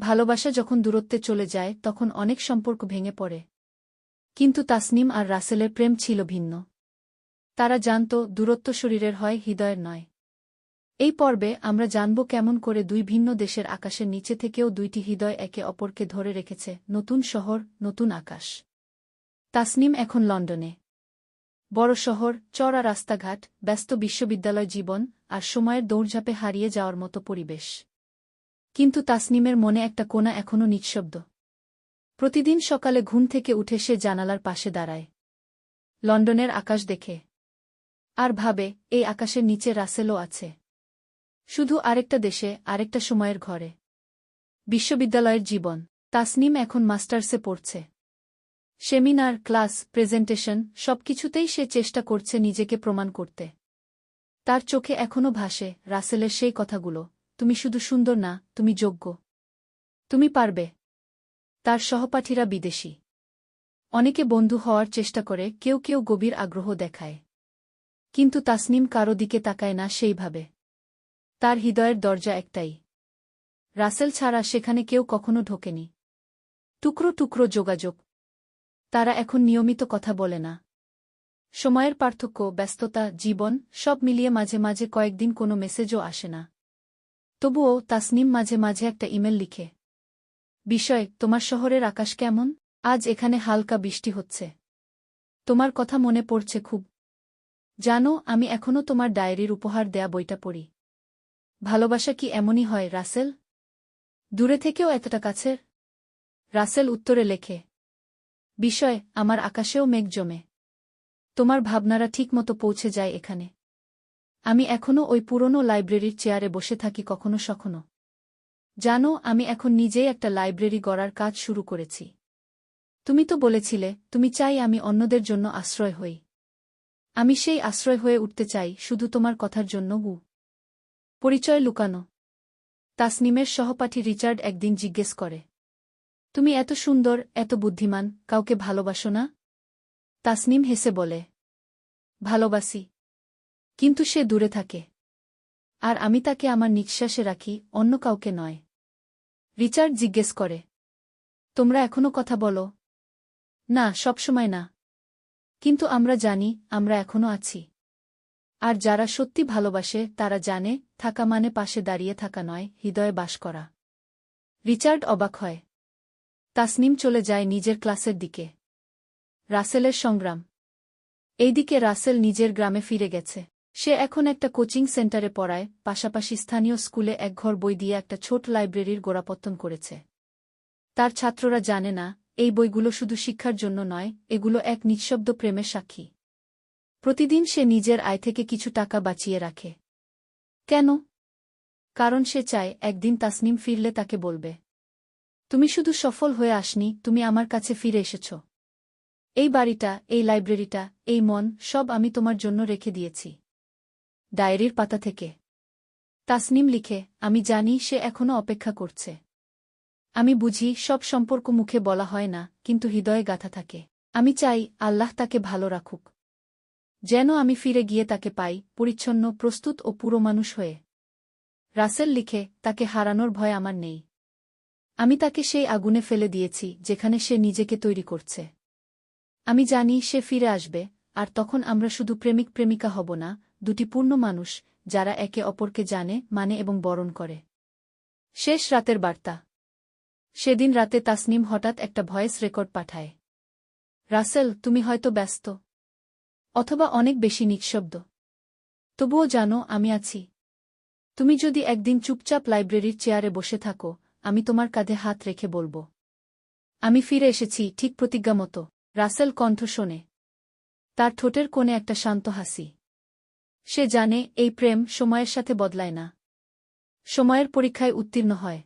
ভালোবাসা যখন দূরত্বে চলে যায়, তখন অনেক সম্পর্ক ভেঙে পড়ে। কিন্তু তাসনিম আর রাসেলের প্রেম ছিল ভিন্ন। তারা জানত, দূরত্ব শরীরের হয়, হৃদয়ের নয়। এই পর্বে আমরা জানব কেমন করে দুই ভিন্ন দেশের আকাশের নিচে থেকেও দুইটি হৃদয় একে অপরকে ধরে রেখেছে, নতুন শহর, নতুন আকাশ। তাসনিম এখন লন্ডনে। বড় শহর চড়া রাস্তাঘাট, ব্যস্ত বিশ্ববিদ্যালয় জীবন আর সময়ের দৌড়ঝাঁপে হারিয়ে যাওয়ার মতো পরিবেশ। কিন্তু তাসনিমের মনে একটা কোনা এখনও নিঃশব্দ। প্রতিদিন সকালে ঘুম থেকে উঠে সে জানালার পাশে দাঁড়ায়। লন্ডনের আকাশ দেখে। আর ভাবে, এই আকাশের নিচে রাসেলও আছে। শুধু আরেকটা দেশে, আরেকটা সময়ের ঘরে। বিশ্ববিদ্যালয়ের জীবন। তাসনিম এখন মাস্টার্সে পড়ছে। সেমিনার, ক্লাস, প্রেজেন্টেশন, সবকিছুতেই সে চেষ্টা করছে নিজেকে প্রমাণ করতে। তার চোখে এখনও ভাসে রাসেলের সেই কথাগুলো। তুমি শুধু সুন্দর না, তুমি যোগ্য। তুমি পারবে। তার সহপাঠীরা বিদেশি। অনেকে বন্ধু হওয়ার চেষ্টা করে, কেউ কেউ গভীর আগ্রহ দেখায়। কিন্তু তাসনিম কারও দিকে তাকায় না সেইভাবে। তার হৃদয়ের দরজা একটাই। রাসেল ছাড়া সেখানে কেউ কখনো ঢোকেনি। টুকরো টুকরো যোগাযোগ। তারা এখন নিয়মিত কথা বলে না। সময়ের পার্থক্য, ব্যস্ততা, জীবন, সব মিলিয়ে মাঝে মাঝে কয়েকদিন কোনো মেসেজও আসে না। তবুও তাসনিম মাঝে মাঝে একটা ইমেল লিখে, বিষয়, তোমার শহরের আকাশ কেমন? আজ এখানে হালকা বৃষ্টি হচ্ছে। তোমার কথা মনে পড়ছে খুব। জানো, আমি এখনও তোমার ডায়েরির উপহার দেয়া বইটা পড়ি। ভালোবাসা কি এমনই হয়, রাসেল? দূরে থেকেও এতটা কাছের? রাসেল উত্তরে লেখে, বিষয়, আমার আকাশেও মেঘ জমে। তোমার ভাবনারা ঠিকমতো পৌঁছে যায় এখানে। আমি এখনও ওই পুরনো লাইব্রেরির চেয়ারে বসে থাকি কখনো সখনো। জানো, আমি এখন নিজেই একটা লাইব্রেরি গড়ার কাজ শুরু করেছি। তুমি তো বলেছিলে, তুমি চাই আমি অন্যদের জন্য আশ্রয় হই। আমি সেই আশ্রয় হয়ে উঠতে চাই, শুধু তোমার কথার জন্য, গু। পরিচয় লুকানো। তাসনিমের সহপাঠী রিচার্ড একদিন জিজ্ঞেস করে, তুমি এত সুন্দর, এত বুদ্ধিমান, কাউকে ভালোবাসো না? তাসনিম হেসে বলে, ভালোবাসি। কিন্তু সে দূরে থাকে। আর আমি তাকে আমার নিঃশ্বাসে রাখি, অন্য কাউকে নয়। রিচার্ড জিজ্ঞেস করে, তোমরা এখনও কথা বলো? না, সবসময় না। কিন্তু আমরা জানি, আমরা এখনও আছি। আর যারা সত্যি ভালোবাসে, তারা জানে, থাকা মানে পাশে দাঁড়িয়ে থাকা নয়, হৃদয়ে বাস করা। রিচার্ড অবাক হয়। তাসনিম চলে যায় নিজের ক্লাসের দিকে। রাসেলের সংগ্রাম। এইদিকে রাসেল নিজের গ্রামে ফিরে গেছে। সে এখন একটা কোচিং সেন্টারে পড়ায়, পাশাপাশি স্থানীয় স্কুলে একঘর বই দিয়ে একটা ছোট লাইব্রেরির গোড়াপত্তন করেছে। তার ছাত্ররা জানে না, এই বইগুলো শুধু শিক্ষার জন্য নয়, এগুলো এক নিঃশব্দ প্রেমের সাক্ষী। প্রতিদিন সে নিজের আয় থেকে কিছু টাকা বাঁচিয়ে রাখে। কেন? কারণ সে চায় একদিন তাসনিম ফিরলে তাকে বলবে, তুমি শুধু সফল হয়ে আসনি, তুমি আমার কাছে ফিরে এসেছ। এই বাড়িটা, এই লাইব্রেরিটা, এই মন, সব আমি তোমার জন্য রেখে দিয়েছি। ডায়েরির পাতা থেকে। তাসনিম লিখে, আমি জানি সে এখনও অপেক্ষা করছে। আমি বুঝি সব সম্পর্ক মুখে বলা হয় না, কিন্তু হৃদয়ে গাথা থাকে। আমি চাই আল্লাহ তাকে ভালো রাখুক। যেন আমি ফিরে গিয়ে তাকে পাই, পরিচ্ছন্ন, প্রস্তুত ও পুরো মানুষ হয়ে। রাসেল লিখে, তাকে হারানোর ভয় আমার নেই। আমি তাকে সেই আগুনে ফেলে দিয়েছি, যেখানে সে নিজেকে তৈরি করছে। আমি জানি সে ফিরে আসবে, আর তখন আমরা শুধু প্রেমিক প্রেমিকা হব না দুটি পূর্ণ মানুষ, যারা একে অপরকে জানে মানে এবং বরণ করে। শেষ রাতের বার্তা। সেদিন রাতে তাসনিম হঠাৎ একটা ভয়েস রেকর্ড পাঠায়। রাসেল, তুমি হয়তো ব্যস্ত। অথবা অনেক বেশি নিঃশব্দ। তবুও জানো, আমি আছি। তুমি যদি একদিন চুপচাপ লাইব্রেরির চেয়ারে বসে থাকো, আমি তোমার কাঁধে হাত রেখে বলব। আমি ফিরে এসেছি, ঠিক প্রতিজ্ঞা মতো রাসেল কণ্ঠ শোনে। তার ঠোঁটের কোণে একটা শান্ত হাসি। সে জানে এই প্রেম সময়ের সাথে বদলায় না। সময়ের পরীক্ষায় উত্তীর্ণ হয়।